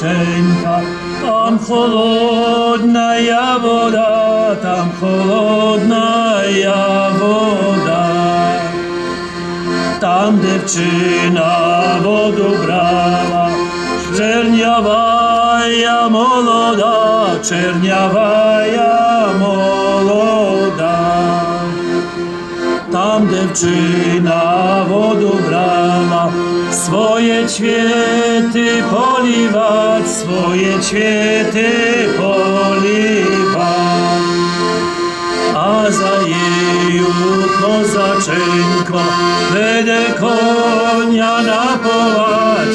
Kозаченька, там холодная вода, там холодная вода. Там дівчина воду брала, чернявая молода, чернявая молода. Там дівчина воду брала, swoje kwiety poliwać, swoje kwiety poliwać. A za jeju kozaczynko Będę konia napować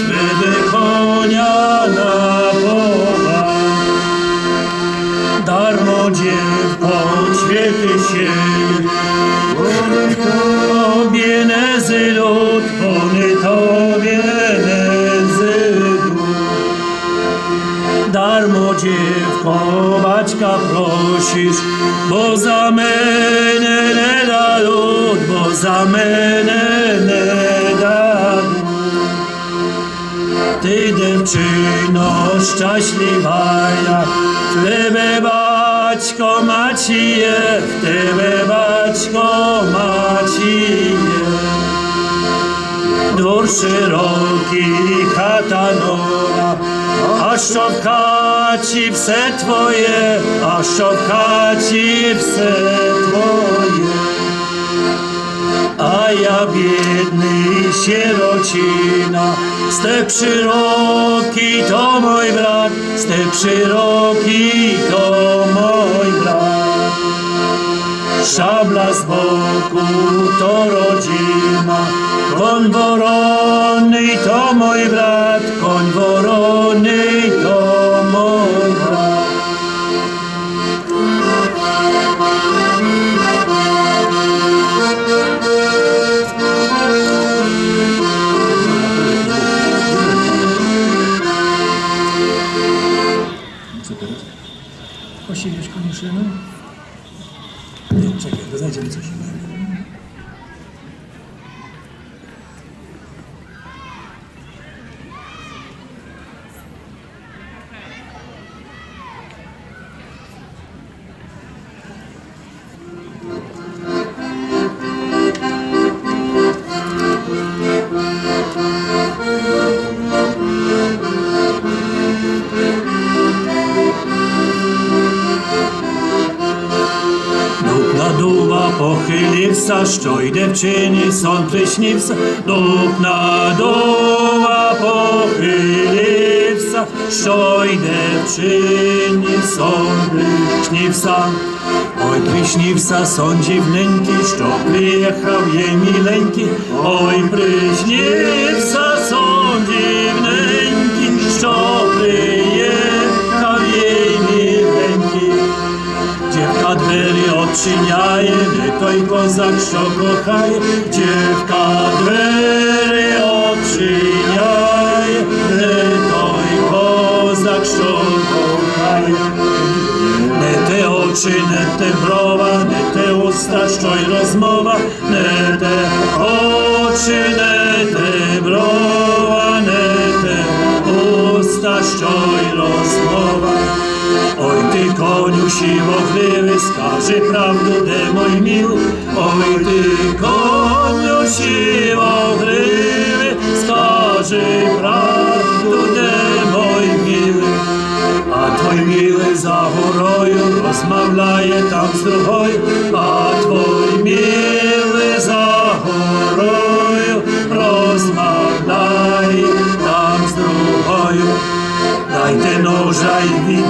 bo za mene ne da lud, bo za mene ne da lud. Ty dziewczyno szczęśliwa ja, w tebe baćko macie, w tebe baćko macie. Dór szeroki, chata nowa, а що в хаті все твоє, а що в хаті все твоє. А я бідний сірочина, степ широкий, то мой брат, степ широкий, то мой брат. Szabla z boku to rodzina, koń worony to mój brat, czyni sąd pryśniwca, dupna doła pochylipsa, szojdę czyni sąd pryśniwca. Oj, pryśniwca sądzi wnęki, szczo przyjechał je mileńki, oj, pryśniwca sądzi wnęki. odčinjajene, toj kozak što kohaj, djevka dvere odčinjajene, toj kozak što kochaj. Nie te oczy, nie te brova, nie te usta što i rozmova, ne te oči, ne душі вогливі, скажи правду, де мой міл, ой ти конюші.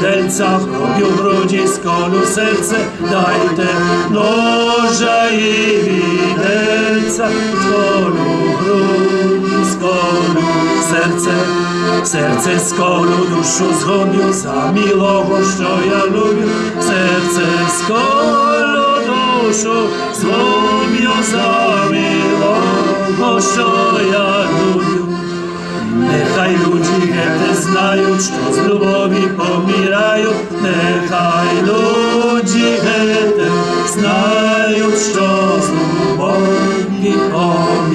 тельця, Б'ю в груді сколю серце, дайте ножа і відельця, сколю груді, сколю серце, серце сколю, душу згоню, за милого, що я люблю, серце сколю, душу згоню, за милого, що я люблю. Niechaj ludzie te znają, co z lubowi pomirają. Niechaj ludzie te znają, co z lubowi pomirają.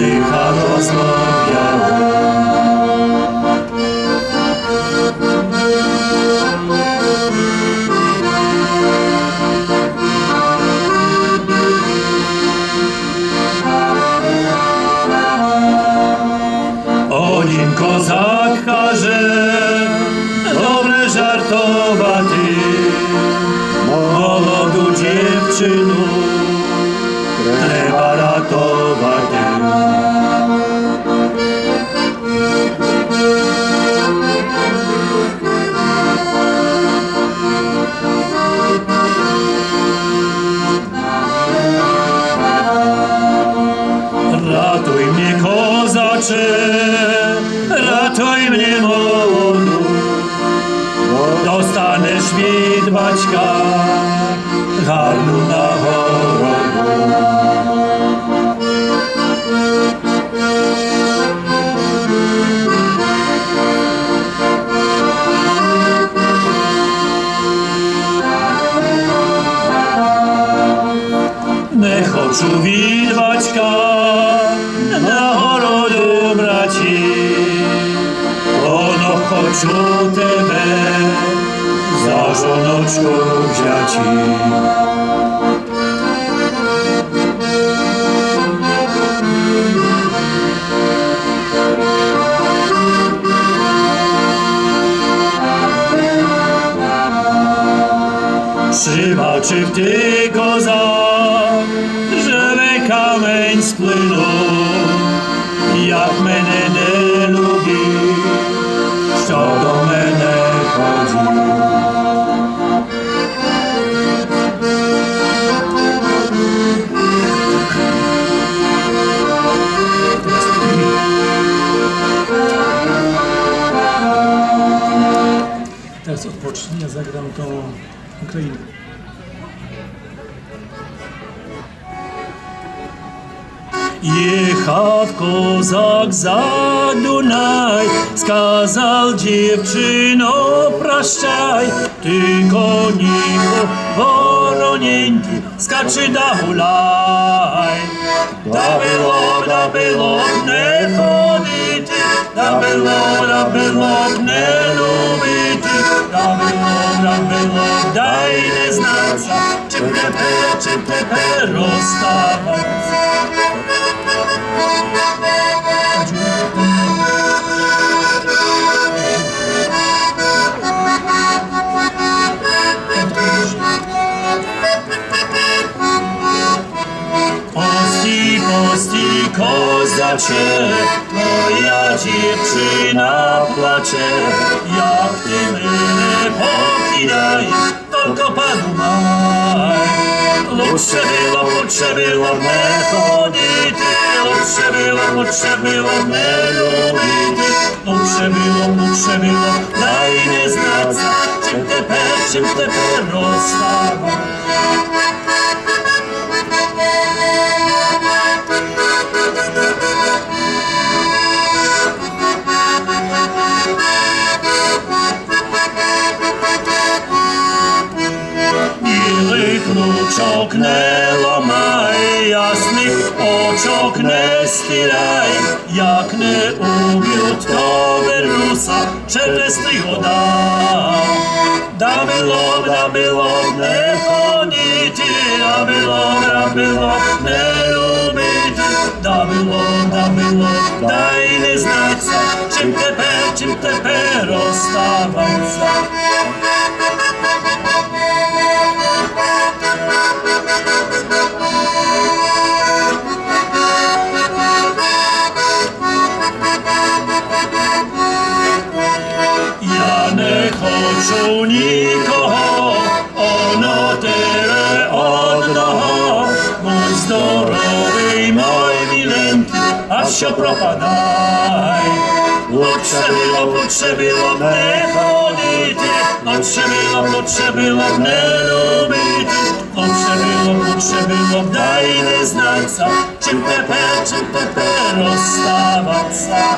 лиха розлад. Ukrainy. Jechał kozak za Dunaj, skazał dziewczyno praszczaj, tylko nicho woronieńki skaczy da hulaj. Da było, da było, nie chodzi ty, Rabbelov, Rabbelov, не любити, Rabbelov, Rabbelov, дай не знаться, чим тепер, чим тепер розставаться. Пості, козаче, твоя дівчина плаче, як ти мене покидаєш, тільки подумай. Лучше було, лучше було не ходити, лучше було, лучше було не любити, лучше було, лучше було, дай не знаться, чим тепер, чим тепер розставати. Білих ручок не ламай, ясних очок не стирай, як не уб'ють, то вернуся через три года. Да було, да було не ходити, да було, да було не любити, да було, да було dajny znakca, czym tepер, czym тепер оставаться. Я Що пропадай. Лучше було, лучше було б не ходити, лучше було, лучше було б не любити, лучше було, лучше було б, дай не знаться, чим тепер, чим тепер розставаться.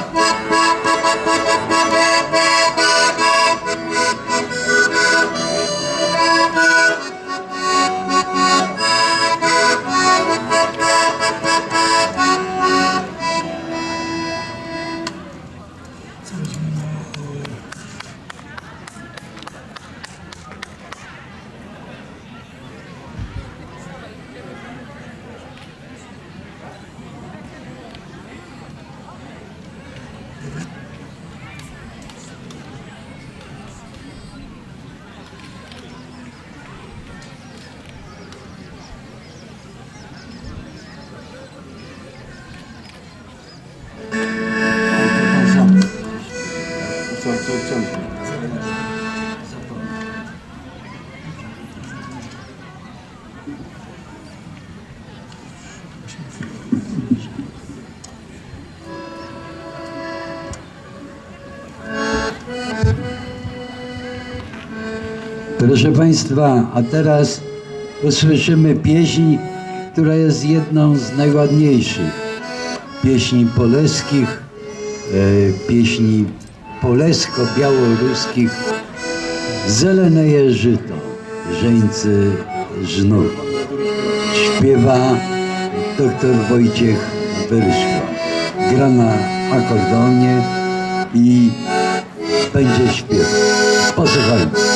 Co? Proszę Państwa, a teraz usłyszymy pieśń, która jest jedną z najładniejszych pieśni poleskich, e, pieśni polesko-białoruskich. Zeleneje żyto, żeńcy żnu. Śpiewa dr Wojciech Wyryszko. Gra na akordeonie i będzie śpiewał. Posłuchajmy.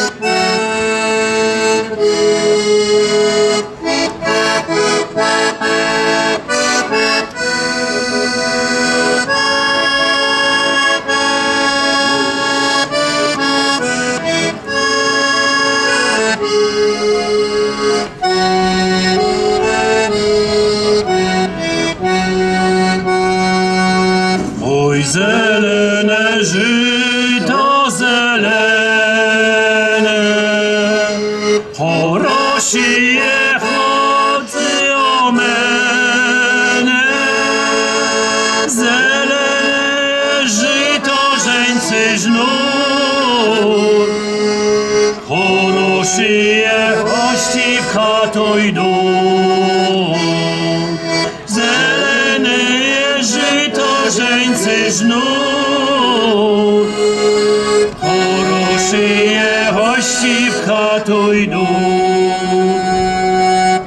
Horoszyje gości w chatu idą.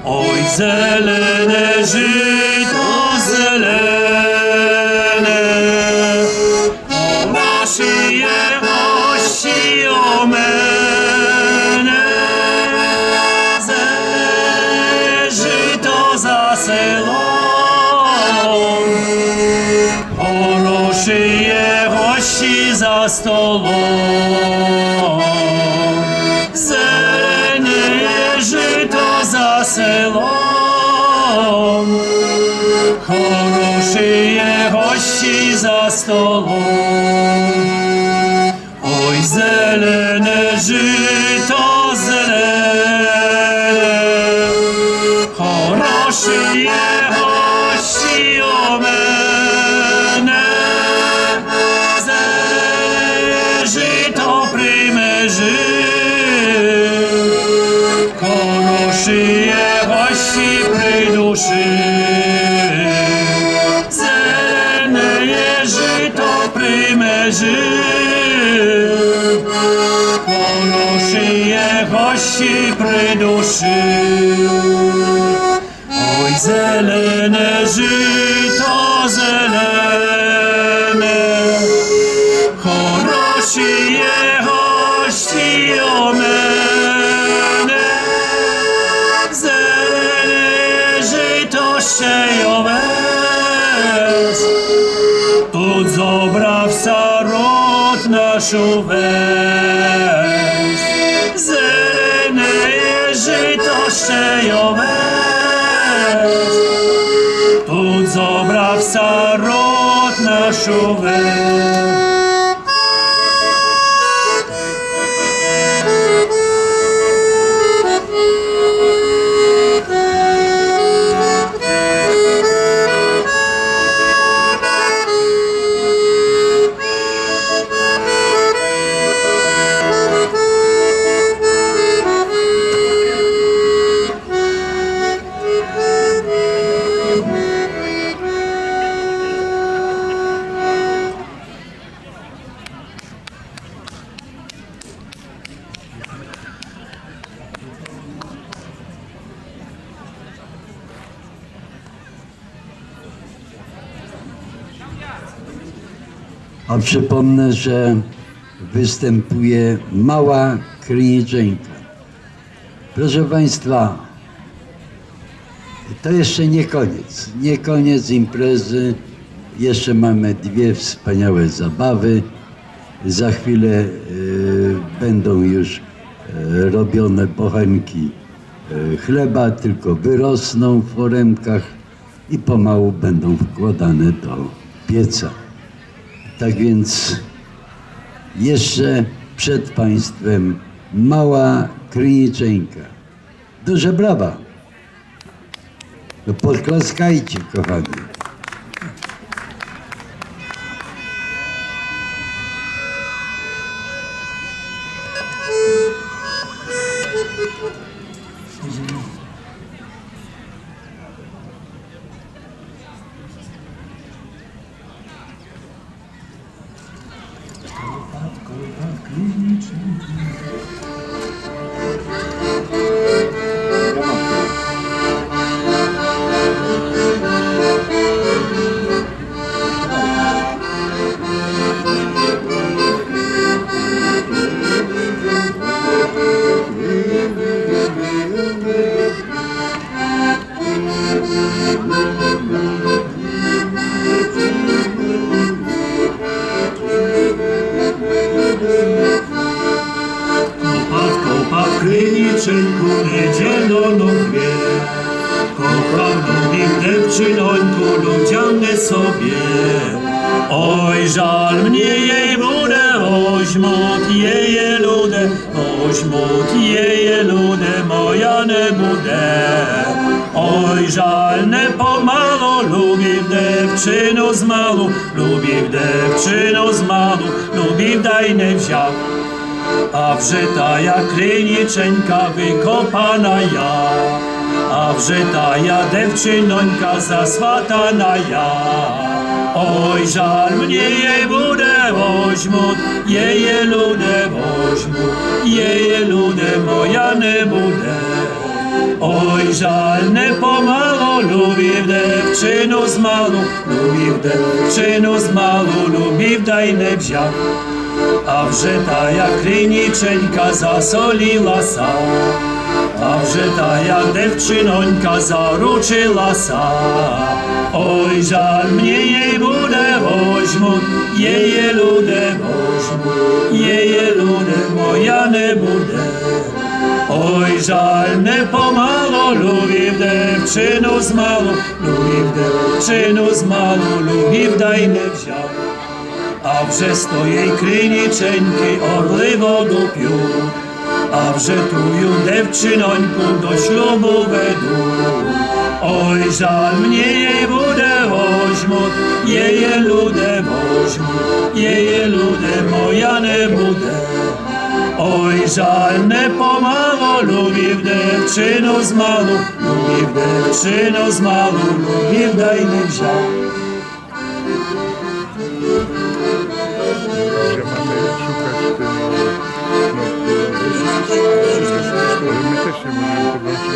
Oj, zelene żyto zelene, Użyję gości za stołą Oj, zelene życie hości przyduszył. Oj, zelene życie, народ наш увесь. A przypomnę, że występuje mała kliniczynka. Proszę Państwa, to jeszcze nie koniec. Nie koniec imprezy. Jeszcze mamy dwie wspaniałe zabawy. Za chwilę e, będą już e, robione bochenki e, chleba, tylko wyrosną w foremkach i pomału będą wkładane do pieca. Tak więc jeszcze przed Państwem mała kliniczeńka. Duże brawa. No podklaskajcie, kochani. Oj, żal mnie jej bude, ośmot jeje ludę, ośmot jeje ludę, moja nie bude. Oj, żal nie pomalo, lubi dziewczynu z malu, lubi dziewczynu z malu, lubi daj nie wziął. A wżyta ja kliniczynka wykopana ja, a wżyta ja devczynońka zaswatana ja. Oj, żal mnie jej bude woźmu, jeje ludę woźmu, jeje ludę moja nie bude. Oj, żal nie pomalo, lubi w devczynu z malu, lubi w devczynu z malu, lubi w dajne wziął. A wżyta jak kliniczynka zasoliła sa, a wżyta jak devczynońka zaruczyła sa. Oj, żal mnie jej bude woźmu, jeje ludę woźmu, jeje ludę moja nie bude. Oj, żal nie pomalo, lubi w devczynu z malu, lubi w devczynu z malu, lubi w dajne wziął. A wrze z jej kliniczynki orly wodu pił, a wrze tuju devczynońku do ślubu wedu. Oj, żal mnie jej budę woźmu, jeje ludę woźmu, jeje ludę moja nie budę. Oj, żal nie pomalo, lubi w z malu, lubi w z malu, lubi w dajny wziął. szukać tym, no, Ми теж ще можемо побачити.